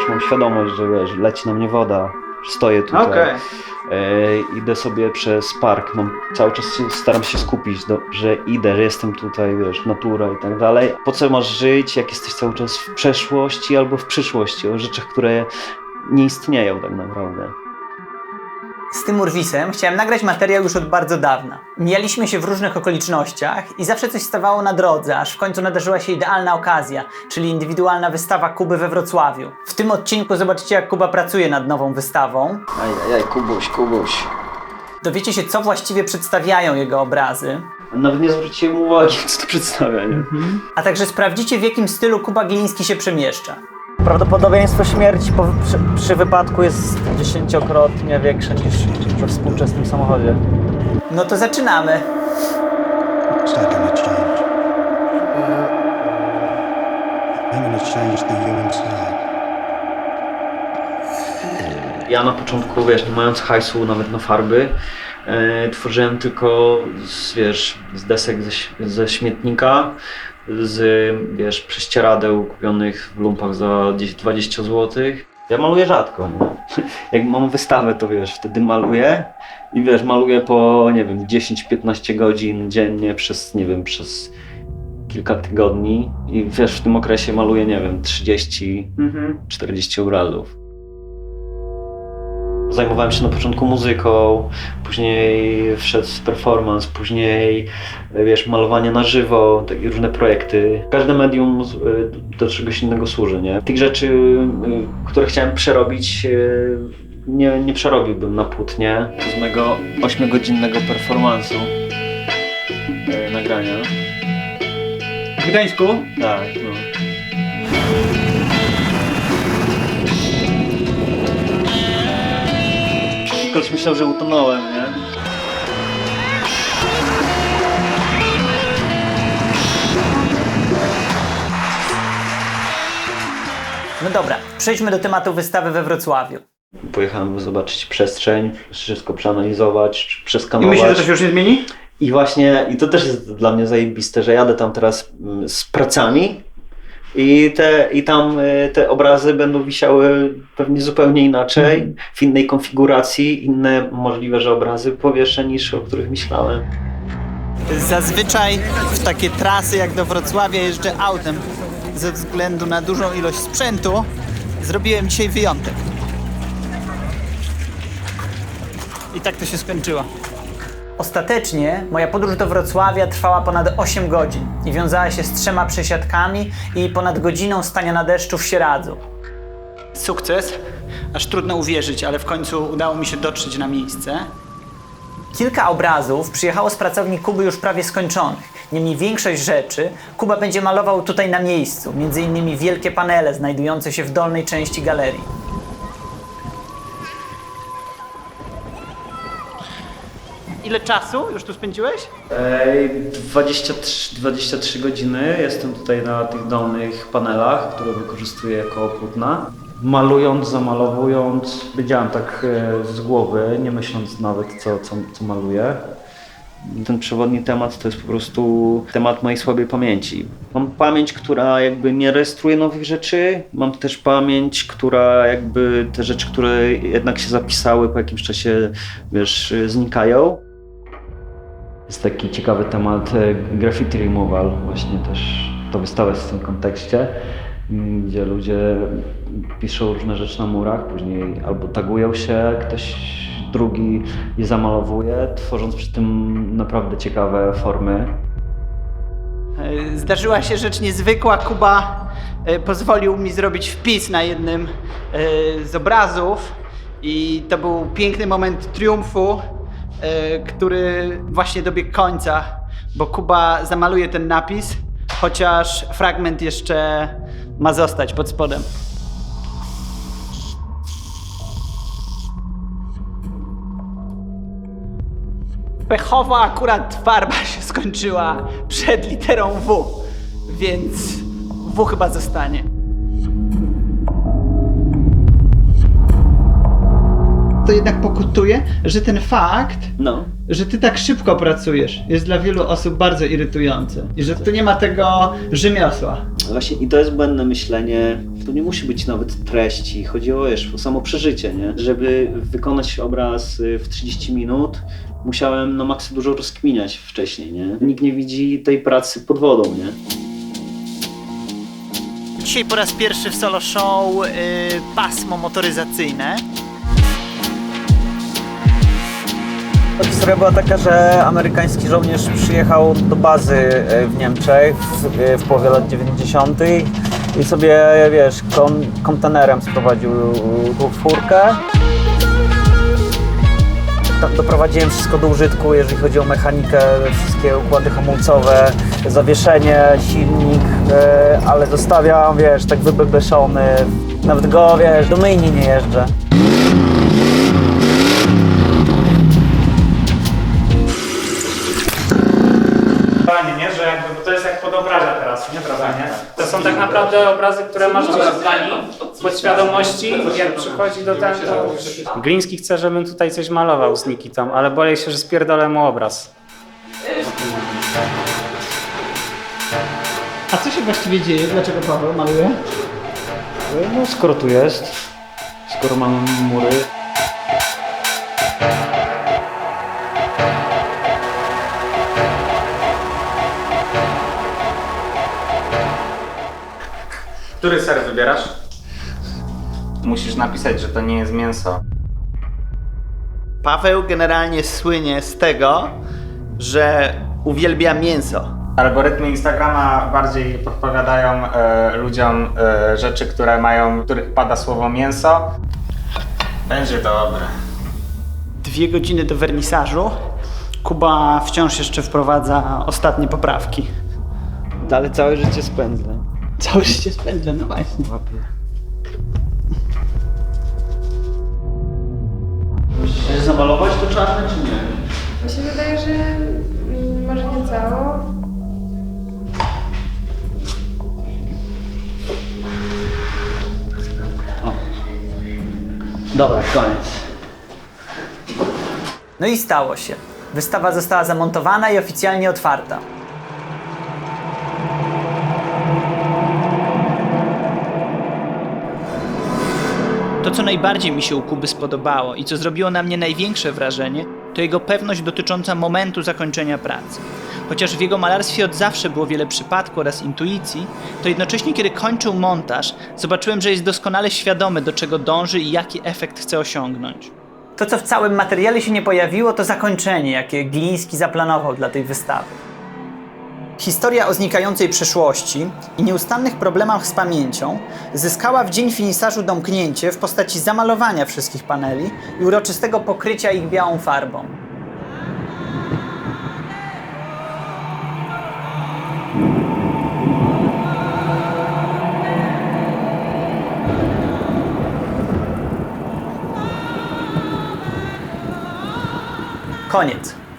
wiesz, mam świadomość, że wiesz, leci na mnie woda, stoję tutaj. Okej. E, idę sobie przez park, mam, cały czas się, staram się skupić, do, że idę, że jestem tutaj, wiesz, natura i tak dalej. Po co masz żyć, jak jesteś cały czas w przeszłości albo w przyszłości, o rzeczach, które nie istnieją tak naprawdę. Z tym Urwisem chciałem nagrać materiał już od bardzo dawna. Mijaliśmy się w różnych okolicznościach i zawsze coś stawało na drodze, aż w końcu nadarzyła się idealna okazja, czyli indywidualna wystawa Kuby we Wrocławiu. W tym odcinku zobaczycie, jak Kuba pracuje nad nową wystawą. Ajajaj, Kubuś, Kubuś. Dowiecie się, co właściwie przedstawiają jego obrazy, Nawet nie zwróciłem uwagi, co to przedstawia, nie? a także sprawdzicie, w jakim stylu Kuba Gliński się przemieszcza. Prawdopodobieństwo śmierci po, przy, przy wypadku jest dziesięciokrotnie większe niż we współczesnym samochodzie. No to zaczynamy. Inside. Ja na początku, wiesz, nie mając hajsu nawet na farby, e, tworzyłem tylko z, wiesz, z desek ze, ze śmietnika, z, wiesz, prześcieradeł kupionych w lumpach za 10-20 zł. Ja maluję rzadko, nie? Jak mam wystawę, to wiesz, wtedy maluję i wiesz, maluję po, nie wiem, 10-15 godzin dziennie przez, nie wiem, przez kilka tygodni i wiesz, w tym okresie maluję, nie wiem, 30-40 obrazów. Zajmowałem się na początku muzyką, później wszedł performance, później wiesz, malowanie na żywo, takie różne projekty. Każde medium y, do czegoś innego służy, nie? Tych rzeczy, y, które chciałem przerobić, nie, nie przerobiłbym na płótnie. Z mego 8-godzinnego performance'u y, nagrania. W Gdańsku? Tak, no. Ktoś myślał, że utonąłem, nie? No dobra, przejdźmy do tematu wystawy we Wrocławiu. Pojechałem zobaczyć przestrzeń, wszystko przeanalizować, I przeskanować. myślisz, że to się już nie zmieni? I właśnie, i to też jest dla mnie zajebiste, że jadę tam teraz mm, z pracami i, te, i tam y, te obrazy będą wisiały pewnie zupełnie inaczej, w innej konfiguracji, inne możliwe, że obrazy powieszę niż o których myślałem. Zazwyczaj w takie trasy jak do Wrocławia jeżdżę autem. Ze względu na dużą ilość sprzętu zrobiłem dzisiaj wyjątek. I tak to się skończyło. Ostatecznie moja podróż do Wrocławia trwała ponad 8 godzin i wiązała się z trzema przesiadkami i ponad godziną stania na deszczu w Sieradzu. Sukces, aż trudno uwierzyć, ale w końcu udało mi się dotrzeć na miejsce. Kilka obrazów przyjechało z pracowni Kuby już prawie skończonych. Niemniej większość rzeczy Kuba będzie malował tutaj na miejscu, między innymi wielkie panele znajdujące się w dolnej części galerii. Ile czasu już tu spędziłeś? Ej, 23, 23 godziny jestem tutaj na tych dolnych panelach, które wykorzystuję jako płótna. Malując, zamalowując, wiedziałem tak e, z głowy, nie myśląc nawet co, co, co maluję. Ten przewodni temat to jest po prostu temat mojej słabej pamięci. Mam pamięć, która jakby nie rejestruje nowych rzeczy. Mam też pamięć, która jakby te rzeczy, które jednak się zapisały po jakimś czasie, wiesz, znikają. Jest taki ciekawy temat e, graffiti removal, właśnie też to wystawę w tym kontekście, m, gdzie ludzie piszą różne rzeczy na murach, później albo tagują się, ktoś drugi je zamalowuje, tworząc przy tym naprawdę ciekawe formy. E, Zdarzyła się rzecz niezwykła. Kuba e, pozwolił mi zrobić wpis na jednym z obrazów i to był piękny moment triumfu, który właśnie dobiegł końca, bo Kuba zamaluje ten napis, chociaż fragment jeszcze ma zostać pod spodem. Pechowo akurat farba się skończyła przed literą W, więc W chyba zostanie. To jednak pokutuje, że ten fakt, No. że ty tak szybko pracujesz, jest dla wielu osób bardzo irytujący. I że tu nie ma tego rzemiosła. Właśnie i to jest błędne myślenie. To nie musi być nawet treści. Chodzi o, wiesz, o samo przeżycie, nie? Żeby wykonać obraz y, w 30 minut, musiałem na maksa dużo rozkminiać wcześniej, nie? Nikt nie widzi tej pracy pod wodą, nie? Dzisiaj po raz pierwszy w solo show y, pasmo motoryzacyjne. Historia była taka, że amerykański żołnierz przyjechał do bazy e, w Niemczech w, e, w połowie lat 90. i sobie, wiesz, kon, kontenerem sprowadził tą czwórkę. Tam doprowadziłem wszystko do użytku, jeżeli chodzi o mechanikę, wszystkie układy hamulcowe, zawieszenie, silnik, e, ale zostawiam, wiesz, tak wybebeszony. Nawet go, wiesz, do myjni nie jeżdżę. Fajnie, nie? Że jakby, bo to jest jak podobrazia teraz, nie? Prawda, nie? To są tak naprawdę obrazy, które masz gdzieś w podświadomości, jak przychodzi do ten, to... Gliński chce, żebym tutaj coś malował z Nikitą, ale boję się, że spierdolę mu obraz. A co się właściwie dzieje? Dlaczego Paweł maluje? No skoro tu jest, skoro mamy mury, Który ser wybierasz? Musisz napisać, że to nie jest mięso. Paweł generalnie słynie z tego, że uwielbia mięso. Algorytmy Instagrama bardziej podpowiadają e, ludziom e, rzeczy, które mają, w których pada słowo mięso. Będzie dobre. Dwie godziny do wernisażu. Kuba wciąż jeszcze wprowadza ostatnie poprawki. Ale całe życie spędzę. Całe życie spędzę, no właśnie. Chcesz zamalować to czarne, czy nie? Mi się wydaje, że mm, może nie cało. Dobra, koniec. No i stało się. Wystawa została zamontowana i oficjalnie otwarta. To, co najbardziej mi się u Kuby spodobało i co zrobiło na mnie największe wrażenie, to jego pewność dotycząca momentu zakończenia pracy. Chociaż w jego malarstwie od zawsze było wiele przypadku oraz intuicji, to jednocześnie, kiedy kończył montaż, zobaczyłem, że jest doskonale świadomy, do czego dąży i jaki efekt chce osiągnąć. To, co w całym materiale się nie pojawiło, to zakończenie, jakie Gliński zaplanował dla tej wystawy. Historia o znikającej przeszłości i nieustannych problemach z pamięcią zyskała w dzień finisażu domknięcie w postaci zamalowania wszystkich paneli i uroczystego pokrycia ich białą farbą. Koniec.